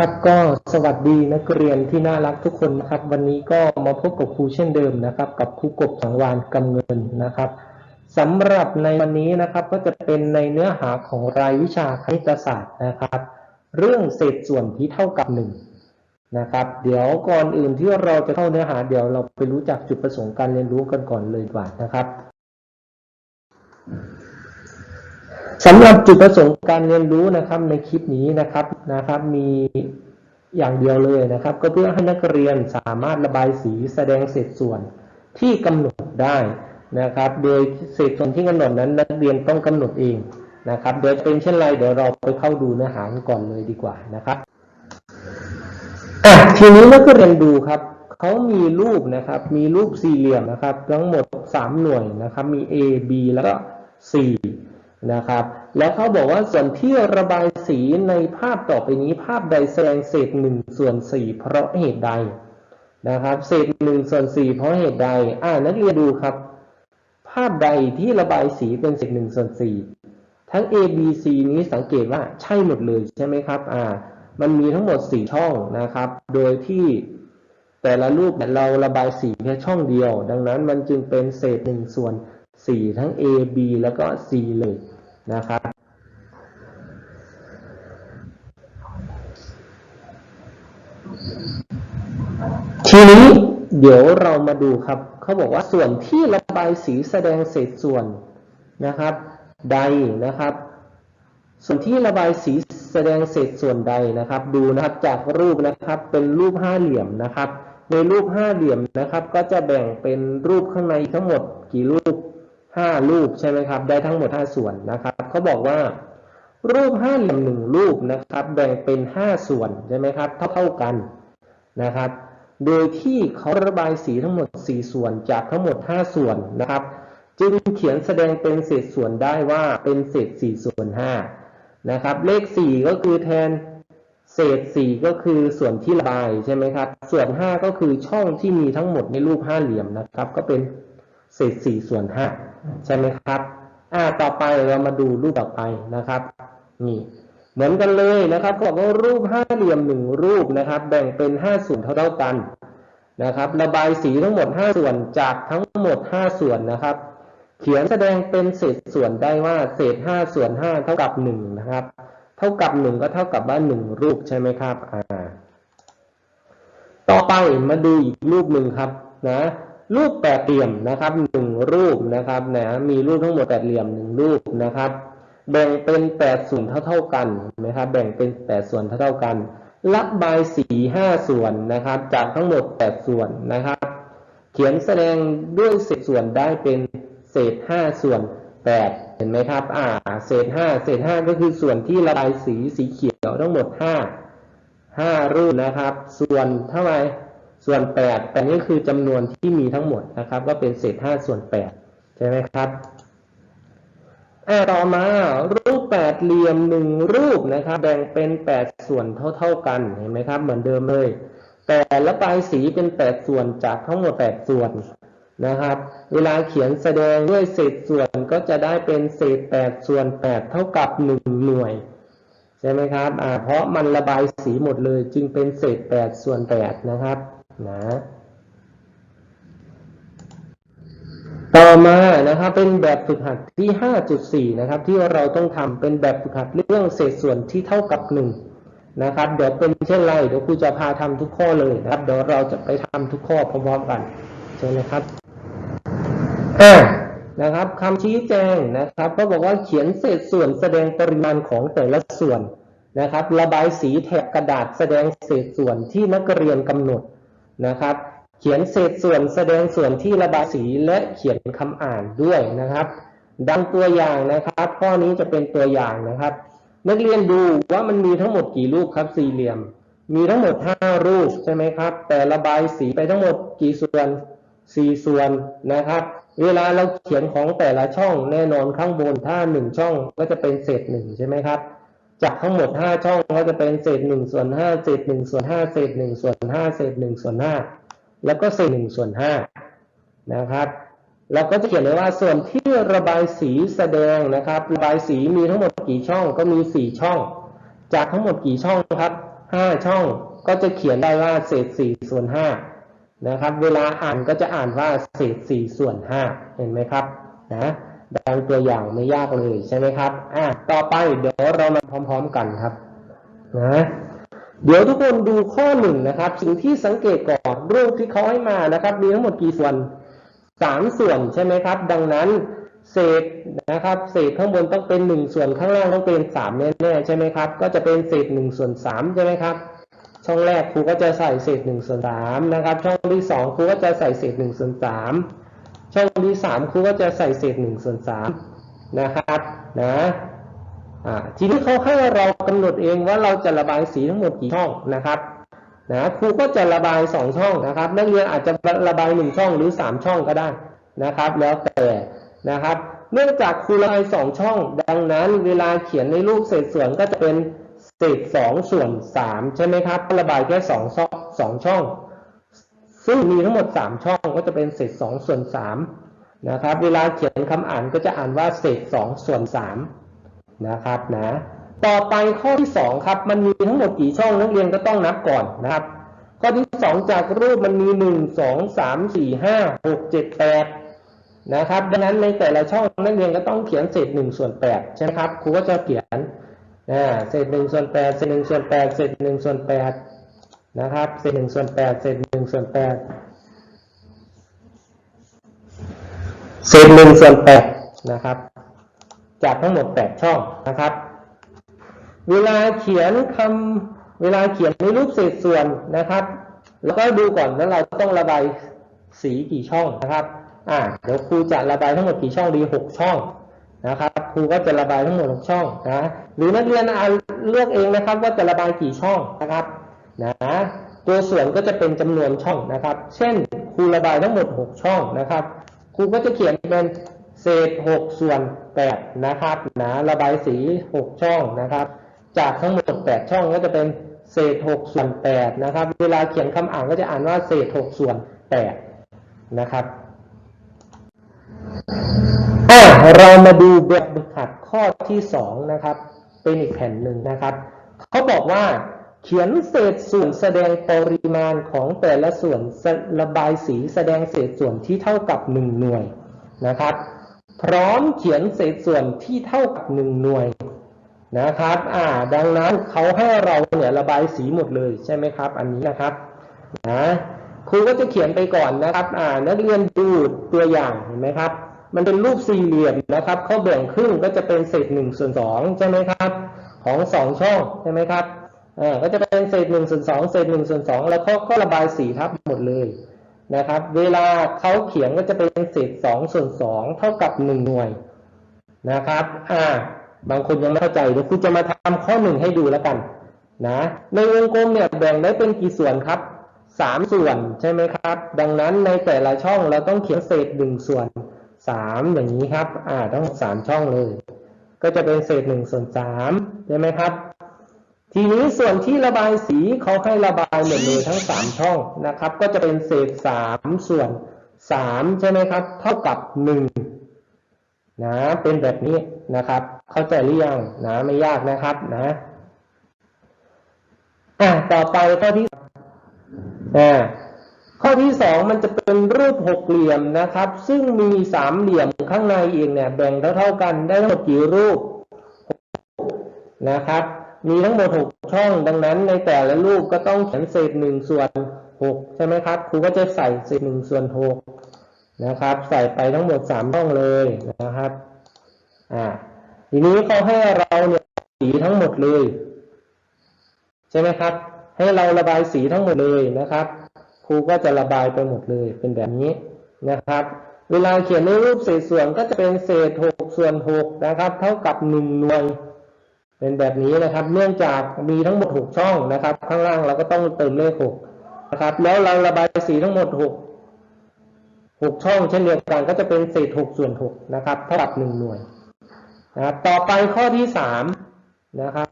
ครับก็สวัสดีนักเรียนที่น่ารักทุกคนนะครับ วันนี้ก็มาพบกับครูเช่นเดิมนะครับ กับครูกบสังวานกำเงินนะครับสำหรับในวันนี้นะครับก็จะเป็นในเนื้อหาของรายวิชาคณิตศาสตร์นะครับ เรื่องเศษส่วนที่เท่ากับหนึ่งนะครับ เดี๋ยวก่อนอื่นที่เราจะเข้าเนื้อหาเดี๋ยวเราไปรู้จักจุดประสงค์การเรียนรู้กันก่อนเลยดีกว่านะครับ สำหรับจุดประสงค์การเรียนรู้นะครับในคลิปนี้นะครับนะครับ มีอย่างเดียวเลยนะครับ ก็เพื่อให้นักเรียนสามารถระบายสีแสดงเศษส่วนที่กำหนดได้นะครับ โดยเศษส่วนที่กำหนดนั้นนักเรียนต้องกำหนดเองนะครับโดยเป็นเช่นไรเดี๋ยวเราไปเข้าดูเนื้อหางก่อนเลยดีกว่านะครับอะทีนี้นักเรียนดูครับเขามีรูปนะครับ มีรูปสี่เหลี่ยมนะครับ ทั้งหมดสามหน่วยนะครับ มี A B แล้วก็ C นะครับ แล้วเขาบอกว่าส่วนที่ระบายสีในภาพต่อไปนี้ภาพใดแสดงเศษหนึ่งส่วนสี่เพราะเหตุใดนะครับเศษหนึ่งส่วนสี่เพราะเหตุใด อ่านักเรียนดูครับ ภาพใดที่ระบายสีเป็นเศษหนึ่งส่วนสี่ทั้ง A B C นี้สังเกตว่าใช่หมดเลยใช่ไหมครับ อ่า มันมีทั้งหมดสี่ช่องนะครับ โดยที่แต่ละรูปเราระบายสีแค่ช่องเดียว ดังนั้นมันจึงเป็นเศษหนึ่งส่วนสี่ทั้ง A B แล้วก็ C เลย นะครับ ทีนี้เดี๋ยวเรามาดูครับ เขาบอกว่าส่วนที่ระบายสีแสดงเศษส่วนนะครับ ใดนะครับ ส่วนที่ระบายสีแสดงเศษส่วนใดนะครับ ดูนะครับจากรูปนะครับเป็นรูปห้าเหลี่ยมนะครับ ในรูปห้าเหลี่ยมนะครับ ก็จะแบ่งเป็นรูปข้างในทั้งหมดกี่รูปห้ารูปใช่ไหมครับ ได้ทั้งหมดห้าส่วนนะครับ เขาบอกว่า รูปห้าเหลี่ยมหนึ่งรูปนะครับ แบ่งเป็นห้าส่วนใช่ไหมครับ เท่าเท่ากันนะครับ โดยที่เขาระบายสีทั้งหมดสี่ส่วนจากทั้งหมดห้าส่วนนะครับ จึงเขียนแสดงเป็นเศษส่วนได้ว่าเป็นเศษสี่ส่วนห้านะครับ เลขสี่ก็คือแทนเศษสี่ก็คือส่วนที่ระบายใช่ไหมครับ ส่วนห้าก็คือช่องที่มีทั้งหมดในรูปห้าเหลี่ยมนะครับ ก็เป็นเศษสี่ส่วนห้าใช่ไหมครับ อ่าต่อไปเรามาดูรูปต่อไปนะครับนี่เหมือนกันเลยนะครับก็บอกว่ารูปห้าเหลี่ยมหนึ่งรูปนะครับ แบ่งเป็นห้าส่วนเท่าเท่ากันนะครับ ระบายสีทั้งหมดห้าส่วนจากทั้งหมดห้าส่วนนะครับ เขียนแสดงเป็นเศษส่วนได้ว่าเศษห้าส่วนห้าเท่ากับหนึ่งนะครับ เท่ากับหนึ่งก็เท่ากับว่าหนึ่งรูปใช่ไหมครับอ่าต่อไปมาดูอีกรูปหนึ่งครับนะรูปแปดเหลี่ยมนะครับหน รูปนะครับนะมีรูปทั้งหมดแปดเหลี่ยมหนึ่งรูปนะครับ แบ่งเป็นแปดส่วนเท่าเท่ากันนะครับแบ่งเป็นแปดส่วนเท่าเท่ากันระบายสีห้าส่วนนะครับ จากทั้งหมดแปดส่วนนะครับ เขียนแสดงด้วยเศษส่วนได้เป็นเศษห้าส่วนแปดเห็นไหมครับ อ่า เศษห้าเศษห้าก็คือส่วนที่ระบายสีสีเขียวทั้งหมดห้าห้ารูปนะครับ ส่วนเท่าไหร่ ส่วนแปดแต่นี่คือจำนวนที่มีทั้งหมดนะครับ ก็เป็นเศษห้าส่วนแปดใช่ไหมครับอ่าต่อมารูปแปดเหลี่ยมหนึ่งรูปนะครับ แบ่งเป็นแปดส่วนเท่า ๆกันเห็นไหมครับ เหมือนเดิมเลย แต่ละปลายสีเป็นแปดส่วนจากทั้งหมดแปดส่วนนะครับ เวลาเขียนแสดงด้วยเศษส่วนก็จะได้เป็นเศษแปดส่วนแปดเท่ากับหนึ่งหน่วยใช่ไหมครับอ่าเพราะมันระบายสีหมดเลยจึงเป็นเศษแปดส่วนแปดนะครับ นะต่อมานะครับเป็นแบบฝึกหัดที่ 5.4 นะครับ ที่เราต้องทำเป็นแบบฝึกหัดเรื่องเศษส่วนที่เท่ากับ 1 นะครับ เดี๋ยวเป็นเช่นไรเดี๋ยวครูจะพาทำทุกข้อเลยนะครับ เดี๋ยวเราจะไปทำทุกข้อพร้อมๆกันใช่ไหมครับอ่านะครับคำชี้แจงนะครับ ก็บอกว่าเขียนเศษส่วนแสดงปริมาณของแต่ละส่วนนะครับ ระบายสีแถบกระดาษแสดงเศษส่วนที่นักเรียนกำหนด นะครับ เขียนเศษส่วนแสดงส่วนที่ระบายสีและเขียนคำอ่านด้วยนะครับ ดังตัวอย่างนะครับ ข้อนี้จะเป็นตัวอย่างนะครับ นักเรียนดูว่ามันมีทั้งหมดกี่รูปครับสี่เหลี่ยม มีทั้งหมดห้ารูปใช่ไหมครับ แต่ระบายสีไปทั้งหมดกี่ส่วนสี่ส่วนนะครับ เวลาเราเขียนของแต่ละช่องแน่นอนข้างบนถ้าหนึ่งช่องก็จะเป็นเศษหนึ่งใช่ไหมครับ จากทั้งหมดห้าช่องก็จะเป็นเศษหนึ่งส่วนห้าเศษหนึ่งส่วนห้าเศษหนึ่งส่วนห้าเศษหนึ่งส่วนห้าแล้วก็เศษหนึ่งส่วนห้านะครับเราก็จะเขียนเลยว่าส่วนที่ระบายสีแสดงนะครับ ระบายสีมีทั้งหมดกี่ช่องก็มีสี่ช่อง จากทั้งหมดกี่ช่องครับห้าช่องก็จะเขียนได้ว่าเศษสี่ส่วนห้านะครับ เวลาอ่านก็จะอ่านว่าเศษสี่ส่วนห้าเห็นไหมครับนะ ดังตัวอย่างไม่ยากเลยใช่ไหมครับ อะต่อไปเดี๋ยวเรามาพร้อม ๆ กันครับนะเดี๋ยวทุกคนดูข้อหนึ่งนะครับ สิ่งที่สังเกตก่อนรูปที่เขาให้มานะครับ มีทั้งหมดกี่ส่วนสามส่วนใช่ไหมครับ ดังนั้นเศษนะครับ เศษข้างบนต้องเป็นหนึ่งส่วนข้างล่างต้องเป็นสามแน่ๆใช่ไหมครับ ก็จะเป็นเศษหนึ่งส่วนสามใช่ไหมครับช่องแรกครูก็จะใส่เศษหนึ่งส่วนสามนะครับ ช่องที่สองครูก็จะใส่เศษหนึ่งส่วนสาม ช่องที่สามครูก็จะใส่เศษหนึ่งส่วนสามนะครับนะทีนี้เขาให้เรากำหนดเองว่าเราจะระบายสีทั้งหมดกี่ช่องนะครับนะครูก็จะระบายสองช่องนะครับนักเรียนอาจจะระบายหนึ่งช่องหรือสามช่องก็ได้นะครับ แล้วแต่นะครับเนื่องจากครูระบายสองช่อง ดังนั้นเวลาเขียนในรูปเศษส่วนก็จะเป็นเศษสองส่วนสามใช่ไหมครับระบายแค่สองช่องสองช่อง ซึ่งมีทั้งหมด 3 ช่องก็จะเป็นเศษ 2 ส่วน3นะครับ เวลาเขียนคำอ่านก็จะอ่านว่าเศษ 2 ส่วน3นะครับนะต่อไปข้อที่ 2 ครับมันมีทั้งหมดกี่ช่องนักเรียนก็ต้องนับก่อนนะครับ ข้อที่ 2 จากรูปมันมี 1 2 3 4 5 6 7 8นะครับดังนั้นในแต่ละช่องนักเรียนก็ต้องเขียนเศษ1ส่วน8ใช่ไหมครับครูก็จะเขียนอ่าเศษ1ส่วน8เศษ1ส่วน8เศษ1ส่วน8นะครับเศษหนึ่งส่วนแปดเศษ ส่วนแปดเศษหนึ่งส่วนแปดนะครับ จากทั้งหมดแปดช่องนะครับ เวลาเขียนคำเวลาเขียนในรูปเศษส่วนนะครับ แล้วก็ดูก่อนว่าเราต้องระบายสีกี่ช่องนะครับ อ่าเดี๋ยวครูจะระบายทั้งหมดกี่ช่องดีหกช่องนะครับครูก็จะระบายทั้งหมดหกช่องนะหรือนักเรียนเอาเลือกเองนะครับ ว่าจะระบายกี่ช่องนะครับนะ ตัวส่วนก็จะเป็นจำนวนช่องนะครับ เช่นครูระบายทั้งหมด 6 ช่องนะครับครูก็จะเขียนเป็นเศษ 6 ส่วน 8 นะครับนะระบายสี 6 ช่องนะครับ จากทั้งหมด 8 ช่องก็จะเป็นเศษ 6 ส่วน 8 นะครับ เวลาเขียนคำอ่านก็จะอ่านว่าเศษ 6 ส่วน 8 นะครับอะเรามาดูแบบฝึกหัดข้อที่ 2 นะครับ เป็นอีกแผ่นหนึ่งนะครับ เขาบอกว่า เขียนเศษส่วนแสดงปริมาณของแต่ละส่วนระบายสีแสดงเศษส่วนที่เท่ากับ 1 หน่วยนะครับ พร้อมเขียนเศษส่วนที่เท่ากับ 1 หน่วยนะครับอ่าดังนั้นเขาให้เราเนี่ยระบายสีหมดเลยใช่ไหมครับ อันนี้นะครับนะครูก็จะเขียนไปก่อนนะครับอ่านักเรียนดูตัวอย่างเห็นไหมครับ มันเป็นรูปสี่เหลี่ยมนะครับเขาแบ่งครึ่งก็จะเป็นเศษ1ส่วน2ใช่ไหมครับ ของ2ช่องใช่ไหมครับ อ่าก็จะเป็นเศษหนึ่งส่วนสองเศษหนึ่งส่วนสองแล้วเขาก็ระบายสีทับหมดเลยนะครับ เวลาเขาเขียนก็จะเป็นเศษสองส่วนสองเท่ากับหนึ่งหน่วยนะครับ อ่า บางคนยังไม่เข้าใจเดี๋ยวคุณจะมาทำข้อหนึ่งให้ดูแล้วกันนะในวงกลมเนี่ยแบ่งได้เป็นกี่ส่วนครับสามส่วนใช่ไหมครับ ดังนั้นในแต่ละช่องเราต้องเขียนเศษหนึ่งส่วนสามอย่างนี้ครับ อ่าต้องสามช่องเลย ก็จะเป็นเศษหนึ่งส่วนสามใช่ไหมครับ ทีนี้ส่วนที่ระบายสีเขาให้ระบายหมดเลยทั้งสามช่องนะครับ ก็จะเป็นเศษสามส่วนสามใช่ไหมครับ เท่ากับหนึ่งนะเป็นแบบนี้นะครับ เข้าใจหรือยังนะไม่ยากนะครับนะอะต่อไปข้อที่อ่าข้อที่สองมันจะเป็นรูปหกเหลี่ยมนะครับ ซึ่งมีสามเหลี่ยมข้างในเองเนี่ยแบ่งเท่าๆกันได้ทั้งหมดกี่รูปนะครับ มีทั้งหมดหกช่อง ดังนั้นในแต่ละรูปก็ต้องเขียนเศษหนึ่งส่วนหกใช่ไหมครับ ครูก็จะใส่เศษหนึ่งส่วนหกนะครับ ใส่ไปทั้งหมดสามช่องเลยนะครับ อ่า ทีนี้เขาให้เราเนี่ยสีทั้งหมดเลย ใช่ไหมครับ ให้เราระบายสีทั้งหมดเลยนะครับ ครูก็จะระบายไปหมดเลยเป็นแบบนี้นะครับ เวลาเขียนในรูปเศษส่วนก็จะเป็นเศษหกส่วนหกนะครับ เท่ากับหนึ่งหน่วย เป็นแบบนี้นะครับ เนื่องจากมีทั้งหมดหกช่องนะครับ ข้างล่างเราก็ต้องเติมเลขหกนะครับ แล้วเราระบายสีทั้งหมดหกหกช่องเช่นเดียวกันก็จะเป็นเศษหกส่วนหกนะครับเท่ากับหนึ่งหน่วยนะครับ ต่อไปข้อที่สามนะครับ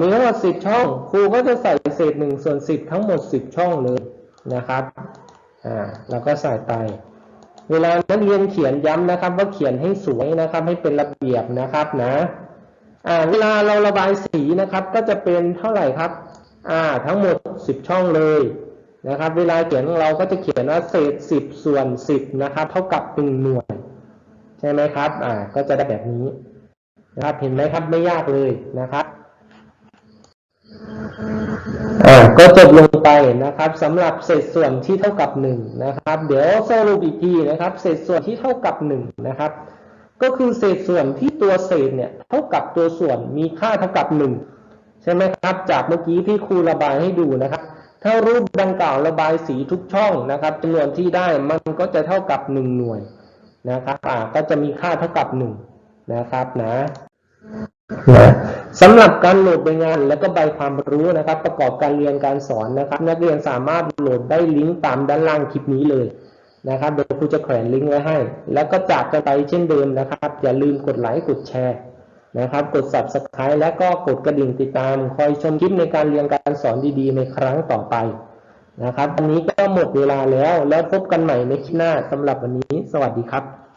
มีทั้งหมดสิบช่อง ครูก็จะใส่เศษหนึ่งส่วนสิบทั้งหมดสิบช่องเลยนะครับอ่าเราก็ใส่ไปเวลานักเรียนเขียนย้ำนะครับ ว่าเขียนให้สวยนะครับ ให้เป็นระเบียบนะครับนะ เวลาเราระบายสีนะครับ ก็จะเป็นเท่าไหร่ครับ อ่า ทั้งหมด 10 ช่องเลยนะครับ เวลาเขียนเราก็จะเขียนว่าเศษ 10 ส่วน 10 นะครับ เท่ากับ1หน่วย ใช่ไหมครับ อ่า ก็จะได้แบบนี้นะครับ เห็นไหมครับ ไม่ยากเลยนะครับก็จบลงไปนะครับสำหรับเศษส่วนที่เท่ากับ1นะครับ เดี๋ยวสรุปอีกทีนะครับ เศษส่วนที่เท่ากับ1นะครับ ก็คือเศษส่วนที่ตัวเศษเนี่ยเท่ากับตัวส่วนมีค่าเท่ากับ1ใช่ไหมครับ จากเมื่อกี้ที่ครูระบายให้ดูนะครับ ถ้ารูปดังกล่าวระบายสีทุกช่องนะครับจำนวนที่ได้มันก็จะเท่ากับ1หน่วยนะครับอ่าก็จะมีค่าเท่ากับ1นะครับนะนะสำหรับการโหลดใบงานและก็ใบความรู้นะครับ ประกอบการเรียนการสอนนะครับ นักเรียนสามารถโหลดได้ลิงก์ตามด้านล่างคลิปนี้เลย นะครับเดี๋ยวครูจะแขวนลิงก์ไว้ให้ แล้วก็จากกันไปเช่นเดิมนะครับ อย่าลืมกดไลค์กดแชร์นะครับ กด subscribe และก็กดกระดิ่งติดตาม คอยชมคลิปในการเรียนการสอนดีๆ ในครั้งต่อไปนะครับวันนี้ก็หมดเวลาแล้วแล้วพบกันใหม่ในคลิปหน้าสำหรับวันนี้ สวัสดีครับ